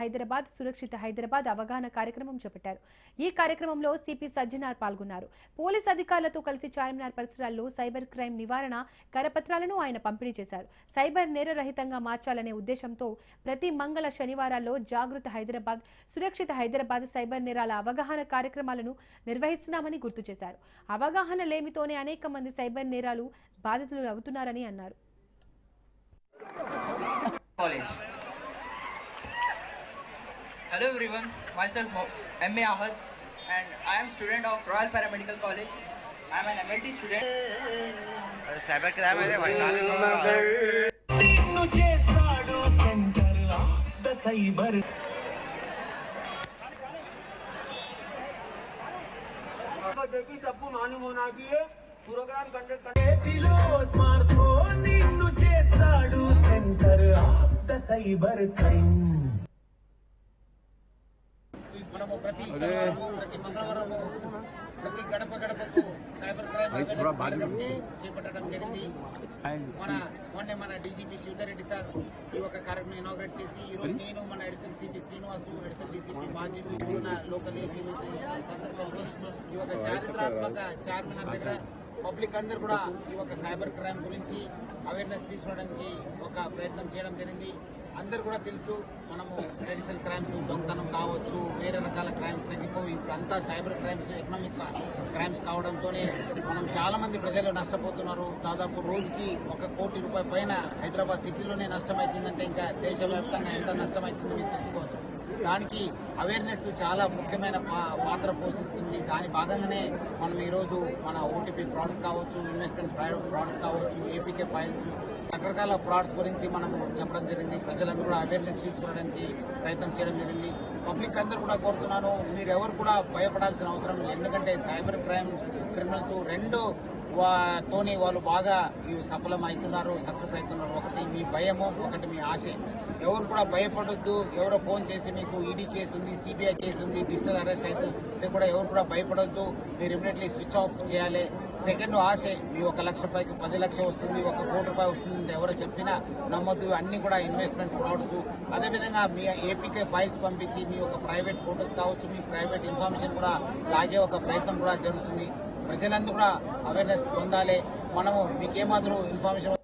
హైదరాబాద్ సురక్షిత హైదరాబాద్ అవగాహన కార్యక్రమం చేపట్టారు. ఈ కార్యక్రమంలో సిపి సజ్జనార్ పాల్గొన్నారు. పోలీస్ అధికారులతో కలిసి చార్మినార్ పరిసరాల్లో సైబర్ క్రైమ్ నివారణ కరపత్రాలను ఆయన పంపిణీ చేశారు. సైబర్ నేరరహితంగా మార్చాలనే ఉద్దేశంతో ప్రతి మంగళ శనివారాల్లో జాగృత హైదరాబాద్ సురక్షిత హైదరాబాద్ సైబర్ నేరాల అవగాహన కార్యక్రమాలను నిర్వహిస్తున్నామని గుర్తు చేశారు. అవగాహన లేమితోనే అనేక మంది సైబర్ నేరాలు బాధితులు అవుతున్నారని అన్నారు. Hello everyone, myself M.A. Ahad and I am student of Royal Paramedical College. I am an MLT student. Cyber crime है भाई गाने गाना। तुझे साडू सेंटर ला द साइबर देखी सबको मालूम होना कि ये प्रोग्राम कंडक्ट करने दिलो स्मार्टफ़ोन निन्नु चेस्ताडू सेंटर द साइबर क्राइम మనము ప్రతి శనివారము ప్రతి మంగళవారము ప్రతి గడప గడపకు సైబర్ క్రైమ్ అవేర్నెస్ కార్యక్రమం చేపట్టడం జరిగింది. మన మొన్నే మన డీజీపీ శివధరెడ్డి సార్ ఈ ఒక కార్యక్రమం ఇనాగ్రేట్ చేసి ఈ రోజు నేను మన additional CP Srinivasu additional DCP మాజీలు ఇప్పుడున్న లోకల్ అందరూ కలిసి ఈ ఒక చారిత్రాత్మక చార్మినార్ దగ్గర పబ్లిక్ అందరూ కూడా ఈ ఒక సైబర్ క్రైమ్ గురించి అవేర్నెస్ తీసుకోవడానికి ఒక ప్రయత్నం చేయడం జరిగింది. అందరు కూడా తెలుసు మనము ట్రెడిషనల్ క్రైమ్స్ దొంగతనం కావచ్చు వేరే రకాల క్రైమ్స్ తగ్గిపోయి ఇప్పుడు అంతా సైబర్ క్రైమ్స్ ఎకనామిక్ క్రైమ్స్ కావడంతోనే మనం చాలా మంది ప్రజలు నష్టపోతున్నారు. దాదాపు రోజుకి ఒక కోటి రూపాయల పైన హైదరాబాద్ సిటీలోనే నష్టమవుతుందంటే ఇంకా దేశవ్యాప్తంగా ఎంత నష్టమవుతుందో మీరు తెలుసుకోవచ్చు. దానికి అవేర్నెస్ చాలా ముఖ్యమైన పా- పాత్ర పోషిస్తుంది. దాని భాగంగానే మనం ఈరోజు మన ఓటీపీ ఫ్రాడ్స్ కావచ్చు ఇన్వెస్ట్మెంట్ ఫ్రాడ్స్ కావచ్చు ఏపీకే ఫైల్స్ రకరకాల ఫ్రాడ్స్ గురించి మనము చెప్పడం జరిగింది. ప్రజలందరూ కూడా అవేర్నెస్ తీసుకోవడానికి ప్రయత్నం చేయడం జరిగింది. పబ్లిక్ అందరూ కూడా కోరుతున్నాను మీరు ఎవరు కూడా భయపడాల్సిన అవసరం లేదు. ఎందుకంటే సైబర్ క్రైమ్స్ క్రిమినల్స్ రెండు తోనే వాళ్ళు బాగా ఈ సఫలం అవుతున్నారు సక్సెస్ అవుతున్నారు. ఒకటి మీ భయము ఒకటి మీ ఆశ. ఎవరు కూడా భయపడొద్దు. ఎవరో ఫోన్ చేసి మీకు ఈడీ కేసు ఉంది సిబిఐ కేసు ఉంది డిజిటల్ అరెస్ట్ అవుతుంది కూడా ఎవరు కూడా భయపడొద్దు. మీరు ఇమీడియట్లీ స్విచ్ ఆఫ్ చేయాలి. సెకండ్ ఆశ మీ ఒక లక్ష రూపాయకి పది లక్షలు వస్తుంది ఒక కోటి రూపాయలు వస్తుంది అంటే ఎవరు చెప్పినా నమ్మొద్దు. అన్ని కూడా ఇన్వెస్ట్మెంట్ ఫ్రాడ్స్. అదేవిధంగా మీ ఏపీకే ఫైల్స్ పంపించి మీ ఒక ప్రైవేట్ ఫోటోస్ కావచ్చు మీ ప్రైవేట్ ఇన్ఫర్మేషన్ కూడా లాగే ఒక ప్రయత్నం కూడా జరుగుతుంది. ప్రజలందరూ కూడా అవేర్నెస్ పొందాలి. మనము మీకేమాత్రం ఇన్ఫర్మేషన్